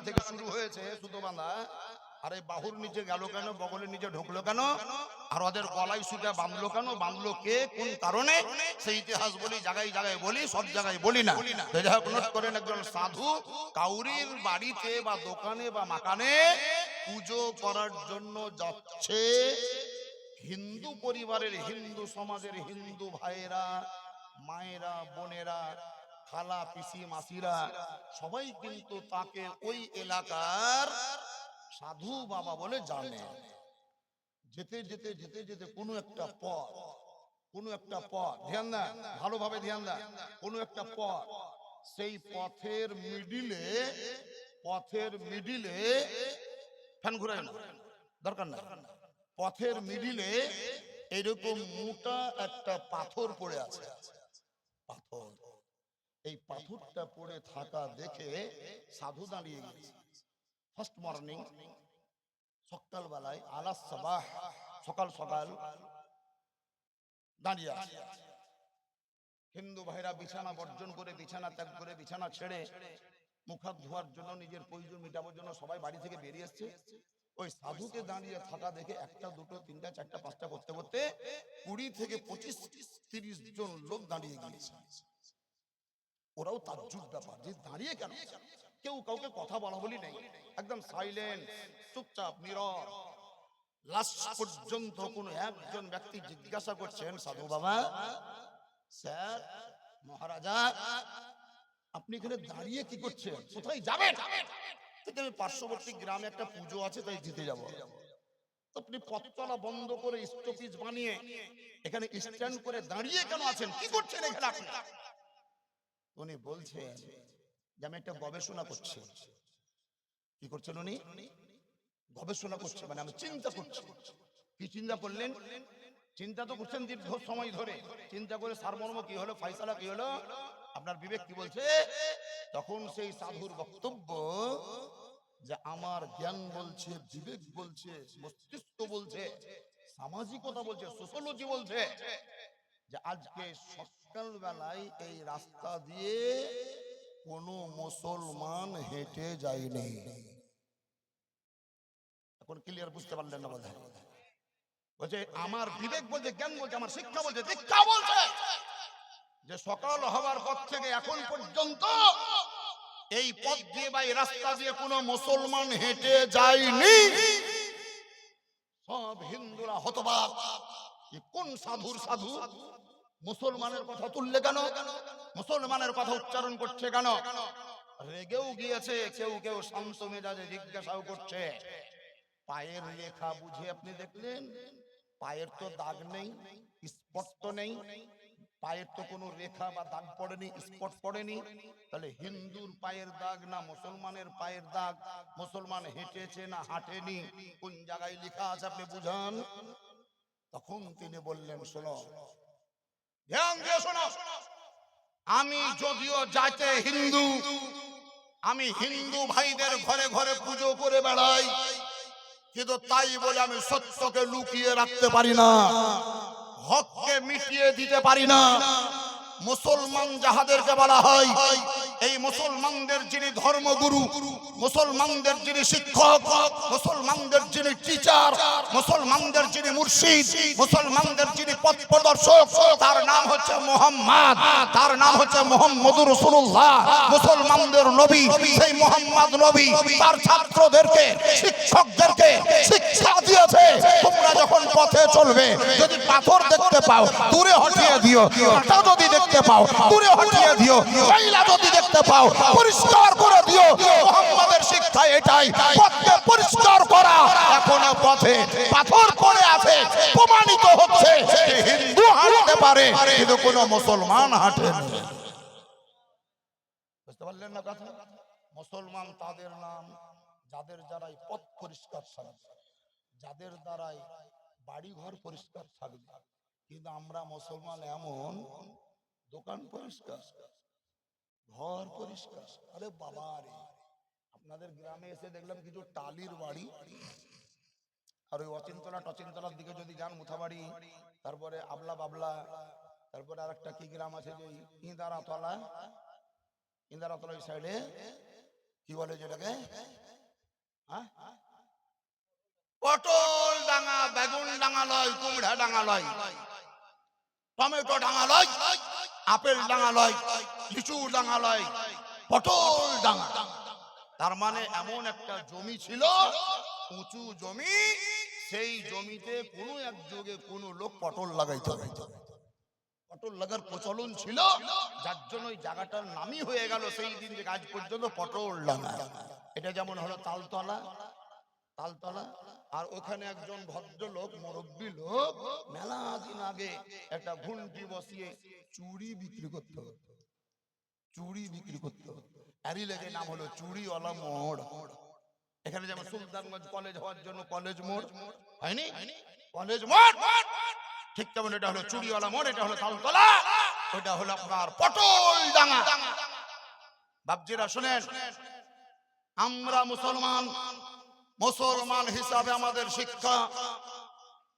জায়গা থেকে শুরু হয়েছে সুতো বাঁধা আর এই বাহুর নিচে গেল কেন? বগলের নিচে ঢুকলো কেন? আর ওদের গলায় সুতা বাঁধলো কেন? বাঁধলো কে? কোন কারণে? সেই ইতিহাস বলি, জায়গায় জায়গায় বলি, সব জায়গায় বলি না। করেন একজন সাধু, কাউরির বাড়িতে বা দোকানে বা মাকানে পুজো করার জন্য যাচ্ছে। হিন্দু পরিবারের, হিন্দু সমাজের হিন্দু ভাইয়েরা, মায়েরা, বোনেরা খালা, পিসি, মাসিরা, সবাই কিন্তু তাকে ওই এলাকার সাধু বাবা বলে জানে। যেতে যেতে যেতে যেতে কোনো একটা পথ, কোনো একটা পথ, ধ্যান দেন ভালোভাবে ধ্যান দেন কোনো একটা পথ, সেই পথের মিডিলে পথের মিডিলে, ফ্যান ঘুরায় না, দরকার না পথের মিডিলে এরকম মোটা একটা পাথর পড়ে আছে, পাথর। এই পাথরটা পড়ে থাকা দেখে সাধু দাঁড়িয়ে গেছে। ফার্স্ট মর্নিং সকালবেলায়, আলাস সবাহ, সকাল সকাল দাঁড়িয়ে আছে। হিন্দু ভাইরা বিছানা বর্জন করে, বিছানা ত্যাগ করে, বিছানা ছেড়ে মুখ হাত ধোয়ার জন্য, নিজের প্রয়োজন মেটাবার জন্য সবাই বাড়ি থেকে বেরিয়ে এসছে। ওই সাধুকে দাঁড়িয়ে থাকা দেখে একটা, দুটো, তিনটা, চারটা, পাঁচটা করতে করতে কুড়ি থেকে পঁচিশ, তিরিশ জন লোক দাঁড়িয়ে গিয়েছে। ওরাও তাজ্জুব ব্যাপার, যে দাঁড়িয়ে কেন কেউ কাউকে কথা বলা বলি নেই, একদম সাইলেন্ট চুপচাপ, নীরব। লাস্ট পর্যন্ত কোন একজন ব্যক্তি জিজ্ঞাসা করছেন, সাধু বাবা, স্যার, মহারাজা, আপনি এখানে দাঁড়িয়ে কি করছেন? কোথায় যাবেন? আমি পার্শ্ববর্তী গ্রামে একটা পুজো আছে, তাই যেতে যাব। আপনি পথচলা বন্ধ করে স্টপিজ বানিয়ে এখানে স্ট্যান্ড করে দাঁড়িয়ে কেন আছেন? কি করছেন এখানে আপনি উনি বলছেন যে আমি একটা গবেষণা করছি। কি করছেন উনি? গবেষণা করছে মানে আমি চিন্তা করছি। কি চিন্তা করলেন? চিন্তা তো করছেন দীর্ঘ সময় ধরে। চিন্তা করে সারমর্ম কি হলো, ফয়সালা কি হলো? আপনার বিবেক কি বলছে? তখন সেই সাধুর বক্তব্য যে আমার জ্ঞান বলছে, বিবেক বলছে, মস্তিষ্ক বলছে, সামাজিকতা বলছে সোশ্যোলজি বলছে যে আজকে সকাল বেলায় এই রাস্তা দিয়ে কোনো মুসলমান হেঁটে যায়নি। এখন ক্লিয়ার বুঝতে পারলেন না বোধ বলছে, আমার বিবেক বলছে, জ্ঞান বলছে, আমার শিক্ষা বলছে, দীক্ষা বলছে যে সকাল হবার পর থেকে এখন পর্যন্ত এই পথ দিয়ে বা এই রাস্তা দিয়ে কোনো মুসলমান হেঁটে যায়নি। সব হিন্দুরা হতবাক। কোন সাধুর সাধু? মুসলমানের কথা তুললে কেন? মুসলমানের কথা উচ্চারণ করছে কেন? রেগেও গিয়েছে, কেউ কেউ শান্ত মেজাজে জিজ্ঞাসাও করছে। পায়ের লেখা বুঝে আপনি দেখলেন? পায়ের তো দাগ নেই, স্পষ্ট নেই। পায়ের তো কোনো রেখা বা দাগ পড়েনি, স্পট পড়েনি। তাহলে হিন্দুর পায়ের দাগ না মুসলমানের পায়ের দাগ? মুসলমান হেঁটেছে না হাঁটেনি? কোন জায়গায় লেখা আছে আপনি বুঝান? তখন তিনি বললেন, শোনো দিয়ে শোনো। আমি যদিও যাইতে হিন্দু, আমি হিন্দু ভাইদের ঘরে ঘরে পুজো করে বেড়াই, কিন্তু তাই বলে আমি সত্যকে লুকিয়ে রাখতে পারি না, হককে মিটিয়ে দিতে পারি না। মুসলমান যাহাদেরকে বলা হয় এই মুসলমানদের যিনি ধর্মগুরু, মুসলমানদের যিনি শিক্ষক, মুসলমানদের যিনি টিচার মুসলমানদের যিনি মুর্শিদ, মুসলমানদের যিনি পথ প্রদর্শক, তার নাম হচ্ছে মোহাম্মদ, তার নাম হচ্ছে মোহাম্মদুর রসুল্লাহ মুসলমানদের নবী, সেই মোহাম্মদ নবী, তার ছাত্রদেরকে, শিক্ষকদেরকে শিক্ষা দিয়েছে। তোমরা যখন পথে চলবে, যদি পাথর দেখতে পাও, দূরে হটিয়ে দিও যদি দেখতে পাও, দূরে হটিয়ে দিও যদি দেখতে পাও, পরিষ্কার করে দিও। মোহাম্মদের শিক্ষা এটাই পথকে পরিষ্কার করা, এখনও পথে পাথর পড়ে আছে, প্রমাণিত হচ্ছে হিন্দু হাঁটতে পারে, কিন্তু কোনো মুসলমান হাঁটে বুঝতে পারলেন না কথা? মুসলমান তাদের নাম, যাদের দ্বারাই পথ পরিষ্কার থাকবে, যাদের দ্বারাই বাড়ি ঘর পরিষ্কার থাকবে। কিন্তু আমরা মুসলমান এমন দোকান পরিষ্কার। ঘর পরিষ্কার। আরে বাবা রে। আপনাদের গ্রামে এসে দেখলাম কিছু টালির বাড়ি। আর ওই অচিন্তলা টচিন্তলার দিকে যদি যান মুথাবাড়ি, তারপরে আবলা বাবলা, তারপরে আর একটা কি গ্রাম আছে যে ইঁদারাতলা ইন্দারাতলা ওই সাইডে কি বলে যেটাকে? হ্যাঁ? পটল ডাঙা, বেগুন ডাঙা লয়, কুমড়া ডাঙা লয়, টমেটো ডাঙা লয়, আপেল ডাঙা লয়। লিচু ডাঙা লয় পটল ডাঙা। তার মানে এমন একটা জমি ছিল, উঁচু জমি, সেই জমিতে কোনো এক যুগে কোনো লোক পটল লাগাইতে হইতো পটল লাগার প্রচলন ছিল, যার জন্য ওই জায়গাটার নামই হয়ে গেল সেই দিন থেকে আজ পর্যন্ত পটল ডাঙা। এটা যেমন হলো তালতলা তালতলা, আর ওখানে একজন ভদ্রলোক, মুরব্বী লোক, মেলা দিন আগে একটা ঘুন্টি বসিয়ে চুড়ি বিক্রি করতে হতো। চুড়ি বিক্রি করতে এরই লেগে নাম হলো চুড়িওয়ালা মোড়। এখানে যেমন সুলতানগঞ্জ কলেজ হওয়ার জন্য কলেজ মোড়, হয়নি? কলেজ মোড়! ঠিক তেমন এটা হলো চুড়িওয়ালা মোড়, এটা হলো তালতলা, ওটা হলো আপনার পটল ডাঙা বাবজিরা শুনেন, আমরা মুসলমান মুসলমান হিসাবে আমাদের শিক্ষা।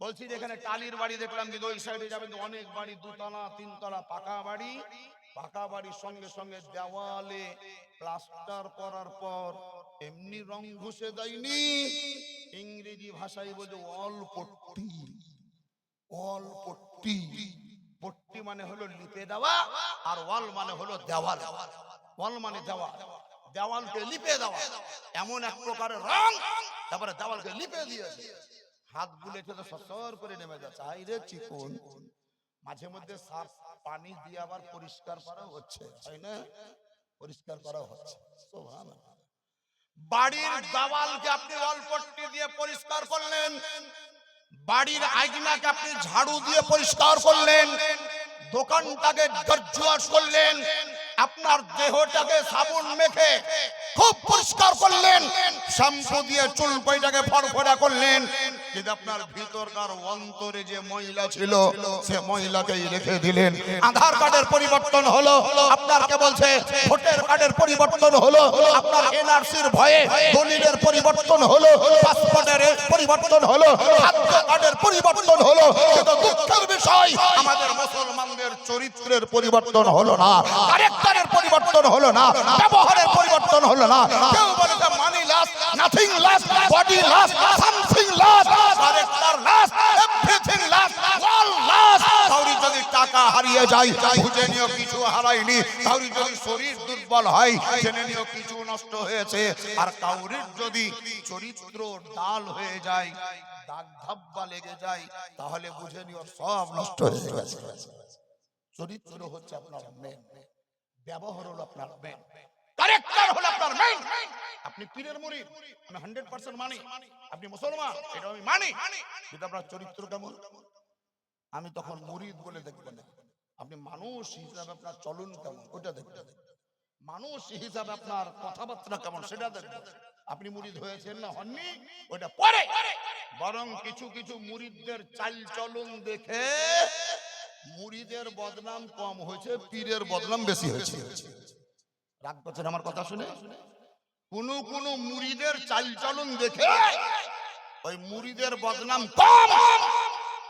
বলছি যে এখানে টালির বাড়ি দেখলাম, কিন্তু ওই সাইডে যাবেন অনেক বাড়ি, দুতলা, তিনতলা, পাকা বাড়ি। পাকা বাড়ির সঙ্গে সঙ্গে দেওয়ালে প্লাস্টার করার পর এমনি রং ঘুষে দেয়নি। ইংরেজি ভাষায় বলছে অল পট্টি অল পট্টি। পট্টি মানে হলো লিপে দেওয়া আর ওয়াল মানে হলো দেওয়াল। ওয়াল মানে দেওয়াল। দেওয়ালকে লিপে দেওয়া। এমন এক প্রকারের রং, তারপরে দেওয়ালকে লিপে দিয়েছে। হাত বুলেছে তো সসর করে নেমে যাচ্ছে। আই চিকন। মাঝে মধ্যে সার পানি দিয়ে আবার পরিষ্কার করা হচ্ছে তাই না? পরিষ্কার করা হচ্ছে বাড়ির দেওয়ালকে আপনি অল্পটি দিয়ে পরিষ্কার করলেন, বাড়ির আইনাকে আপনি ঝাড়ু দিয়ে পরিষ্কার করলেন, দোকানটাকে গর্জুয়াস করলেন আপনার দেহটাকে সাবুন মেখে খুব পরিষ্কার করলেন, শ্যাম্পু দিয়ে চুল কইটাকে ফরফরা করলেন। কিন্তু আপনার ভিতরকার অন্তরে যে মহিলা ছিল, সে মহিলাকেই রেখে দিলেন। আধার কার্ডের পরিবর্তন হলো, আপনার কে বলছে? ভোটার কার্ডের পরিবর্তন হলো, আপনার এনআরসির ভয়ে দলিলের পরিবর্তন হলো, পাসপোর্টের পরিবর্তন হলো, খাদ্য কার্ডের পরিবর্তন হলো। কিন্তু দুঃখের বিষয়, আমাদের মুসলমানদের চরিত্রের পরিবর্তন হলো না। ক্যারেক্টারের পরিবর্তন হলো না, ব্যবহারের পরিবর্তন হলো না। কেউ বলে money loss nothing loss body loss something loss character loss everything loss all loss কাউরি যদি টাকা হারিয়ে যায়, বুঝে নিও কিছু হারায়নি। কাউরি যদি শরীর দুর্বল হয়, জেনে নিও কিছু নষ্ট হয়েছে। আর কাউরির যদি চরিত্র ডাল হয়ে যায়, দাগ ধাব্বা লেগে যায়, তাহলে বুঝে নিও সব নষ্ট হয়ে গেছে। চরিত্র হচ্ছে আপনার মেন ব্যবহার হলো আপনার হলো আপনার আপনি পীরের আমি হান্ড্রেড পার্সেন্ট মানি। আপনি মুসলমান এটা আমি মানি। কিন্তু আপনার চরিত্র কেমন? আমি তখন মুরিদ বলে আপনি মানুষ হিসাবে আপনার চলন কেমন? ওটা দেখবেন মানুষ হিসাবে আপনার কথাবার্তা কেমন? সেটা দেখবেন আপনি মুরিদ হয়েছেন না হননি? ওটা পরে। বরং কিছু কিছু মুরিদদের চাল চলন দেখে মুরিদের বদনাম কম হয়েছে, পীরের বদনাম বেশি হয়েছে। রাগ করছেন আমার কথা শুনে? কোন কোন মুরিদের চাল চলন দেখে ওই মুড়িদের বদনাম কম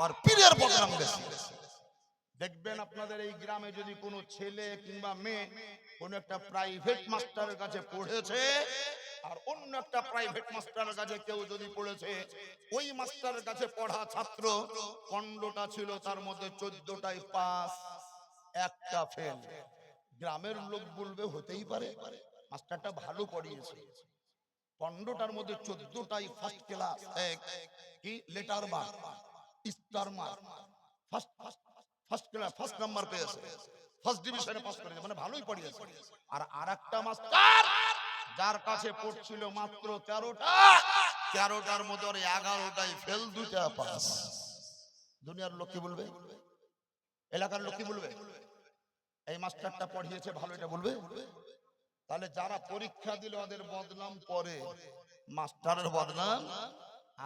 আর পীরের বদনাম বেশি। দেখবেন আপনাদের এই গ্রামে যদি কোনো ছেলে কিংবা মেয়ে কোনো একটা প্রাইভেট মাস্টারের কাছে পড়েছে আর অন্য একটা প্রাইভেট মাস্টারের কাছে কেউ যদি পড়েছে, ওই মাস্টারের কাছে পড়া ছাত্র পনেরোটা ছিল তার মধ্যে চোদ্দটাই পাস একটা ফেল গ্রামের লোক বলবে, হতেই পারে মাস্টারটা ভালো পড়িয়েছে। পনেরোটার মধ্যে চোদ্দটাই ফার্স্ট ক্লাস এক, কি? Letter mark star mark first first class first number পেয়েছে। ফার্স্ট ডিভিশনে পাস করেছে মানে ভালোই পড়িয়েছে। আর আরেকটা মাস্টার যার কাছে পড়ছিল মাত্র তেরোটা, তেরোটার মধ্যে এগারোটাই ফেল দুইটা পাস। দুনিয়ার লোক কি বলবে? এলাকার লোক কি বলবে? এই মাস্টারটা পড়িয়েছে, ভালো এটা বলবে? তাহলে যারা পরীক্ষা দিল, ওদের বদনাম পরে। মাস্টারের বদনাম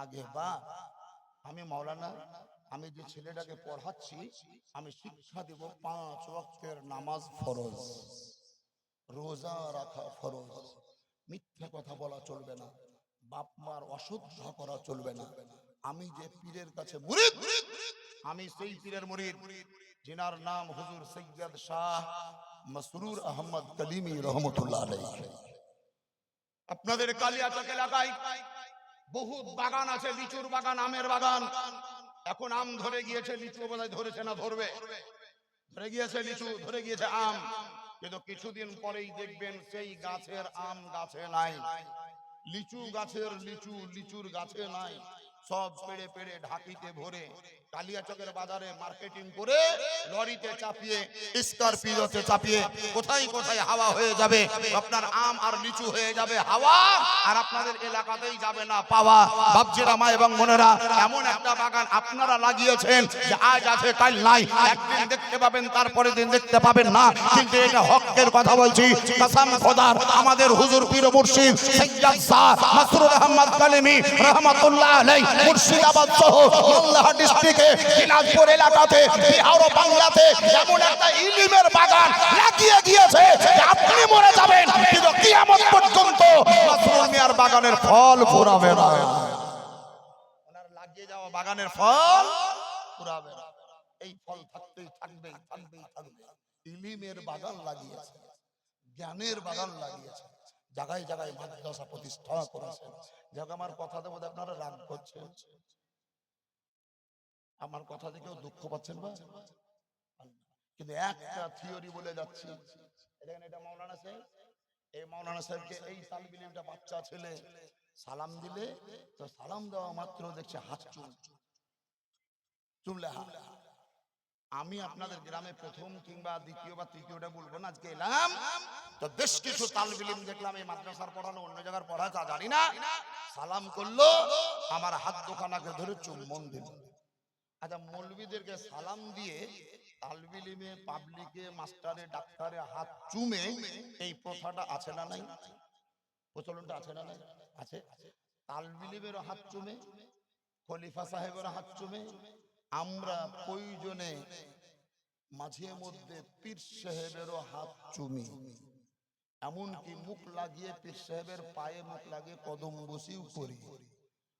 আগে বা। আমি মাওলানা, আমি যে ছেলেটাকে পড়াচ্ছি, আমি শিক্ষা দেব পাঁচ ওয়াক্তের নামাজ ফরজ। রোজা রাখা ফরজ। মিথ্যা কথা বলা চলবে না, বাপ মার অশুদ্ধ করা চলবে না। আমি যে পীরের কাছে মুরিদ, আমি সেই পীরের মুরিদ, যিনার নাম হুজুর সৈয়দ শাহ মসরুর আহমদ কলিমি রহমতুল্লাহ আলাইহি। আপনাদের কালিয়াচক এলাকায় বহু বাগান আছে, লিচুর বাগান, আমের বাগান। এখন আম ধরে গিয়েছে, লিচু বোধহয় ধরেছে না, ধরবে? ধরে গিয়েছে লিচু, ধরে গিয়েছে আম। কিন্তু কিছুদিন পরেই দেখবেন সেই গাছের আম গাছে নাই। লিচু গাছের লিচু, লিচুর গাছে নাই। সব পেড়ে পেড়ে ঢাকিতে ভরে। কালিয়াচকের বাজারে মার্কেটিং করে লরিতে চাপিয়ে স্করপিওতে চাপিয়ে কোথায় কোথায় হাওয়া হয়ে যাবে? আপনার আম আর লিচু হয়ে যাবে হাওয়া, আর আপনাদের এলাকাতেই যাবে না পাওয়া। বাবজিরা মা এবং বোনেরা, এমন একটা বাগান আপনারা লাগিয়েছেন যে আজ আছে, কাল নাই। একদিন দেখতে পাবেন তারপরে দিন দেখতে পাবেন না। কিন্তু এটা হকের কথা বলছি। কসম খোদার, আমাদের হুজুর পীর মুর্শিদ সৈয়দ শাহ মাসরুর আহমদ কালিমি রহমাতুল্লাহ আলাই মুর্শিদাবাদ সহ মালদা ডিস্ট্রিক্টে দিনাজপুর এলাকাতে বিহার ও বাংলাতে এমন একটা ইলিমের বাগান লাগিয়ে দিয়েছে যে আপনি মরে যাবেন, কিন্তু কিয়ামত পর্যন্ত মিয়ার বাগানের ফল ফুরাবে না। জায়গায় জায়গায় মাদ্রাসা প্রতিষ্ঠা যাক, আমার কথা দেবো আপনারা রাগ করছেন। আমার কথা থেকেও দুঃখ পাচ্ছেন বা? কিন্তু একটা থিওরি বলে যাচ্ছি। দেখেন এটা মৌলানা সাহেব। এই মৌলানা সাহেবকে এই তালবিলিমটা বাচ্চা ছেলে সালাম দিলে, তো সালাম দেওয়া মাত্র দেখছে হাত চুল। চুমলে আমি আপনাদের গ্রামে প্রথম কিংবা দ্বিতীয় বা তৃতীয়টা বলব না, আজকে এলাম। তো বেশ কিছু তালবিলিম দেখলাম, এই মাদ্রাসার পড়ানো অন্য জায়গার পড়া, তা জানি না। সালাম করল, আমার হাত দোকানাকে ধরে চুম্বন দিল। আচ্ছা মৌলবীদেরকে সালাম দিয়ে তালবিলিমে, পাবলিকে, মাস্টারে, ডাক্তারে হাত চুমে এই প্রথাটা আছে না নাই? প্রচলনটা আছে না নাই? আছে। তালবিলিমের হাত চুমে, খলিফা সাহেবের হাত চুমে। আমরা প্রয়োজনে মাঝে মধ্যে পীর সাহেবেরও হাত চুমি। এমনকি মুখ লাগিয়ে পীর সাহেবের পায়ে মুখ লাগিয়ে কদম বসিও করি।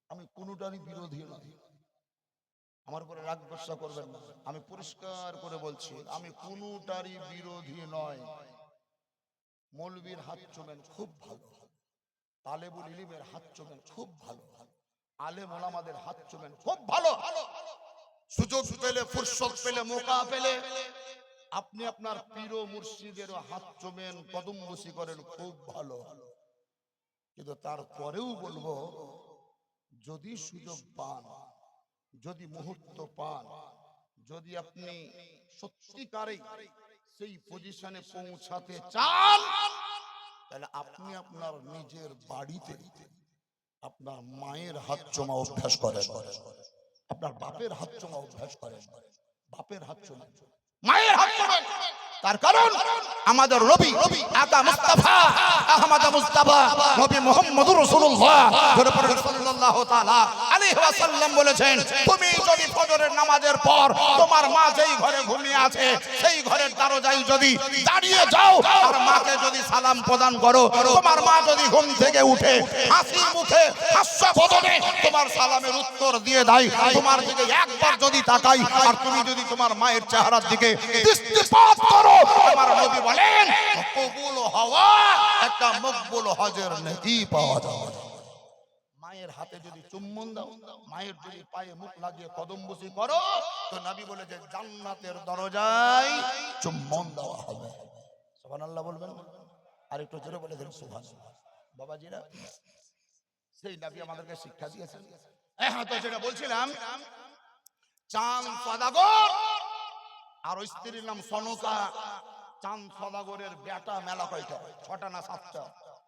আমি কোনোটারই বিরোধী নই। আমার উপরে রাগ গোসা করবেন না। আমি পরিষ্কার করে বলছি, আমি কোনোটারই বিরোধী নয়। মৌলবীর হাত চুমেন খুব ভালো। তালেবুল ইলিমের হাত চুমেন খুব ভালো। আলেম ওলামাদের হাত চুমেন খুব ভালো। সুযোগ পেলে, ফুরসত পেলে, মোকা পেলে। আপনি আপনার পীর মুর্শিদের হাত চোমেন কদম বসি করেন, খুব ভালো। কিন্তু তারপরেও বলব, যদি সুযোগ পান যদি মুহূর্ত পান, যদি আপনি সত্যিকারে সেই পজিশনে পৌঁছাতে চান, তাহলে আপনি আপনার নিজের বাড়িতে আপনার মায়ের হাত জমা অভ্যাস করেন। আপনার বাপের হাত জমা অভ্যাস করেন। বাপের হাত জমা। মায়ের হাত জমা। তার কারণ? আমাদের রবি আকা মুস্তাফা আহমদ মুস্তাফা নবী মুহাম্মদুর রাসূলুল্লাহ। সাল্লাল্লাহু তাআলা আলাইহি ওয়াসাল্লাম বলেছেন তুমি যদি ফজরের নামাজের পর তোমার মা যেই ঘরে ঘুমিয়ে আছে সেই ঘরের দরজায় যদি দাঁড়িয়ে যাও আর মাকে যদি সালাম প্রদান করো তোমার মা যদি ঘুম থেকে উঠে হাসি মুখে হাস্য বদনে তোমার সালামের উত্তর দিয়ে দেয় তোমার দিকে একবার যদি তাকাই আর তুমি যদি তোমার মায়ের চেহারার দিকে দৃষ্টিপাত করো আমার নবী বলেন, কবুল হওয়া একটা মকবুল হজের নেকি পাওয়া যাবে। মায়ের হাতে যদি চুম্বন দাও, মায়ের যদি পায়ে মুখ লাগিয়ে কদম বসি করো, তো নাবি বলে যে জান্নাতের দরজায় চুম্বন দেওয়া হবে। সুবহানাল্লাহ বলবেন? আর একটু জোরে বলে দেন সুবহান বাবাজিরা, সেই নাবি আমাদেরকে শিক্ষা দিয়েছেন। হ্যাঁ তো যেটা বলছিলাম, চাঁদ সদাগর আর স্ত্রীর নাম সনকা। চাঁদ সদাগরের বেটা মেলা কয়টা? ছটা না সাতটা?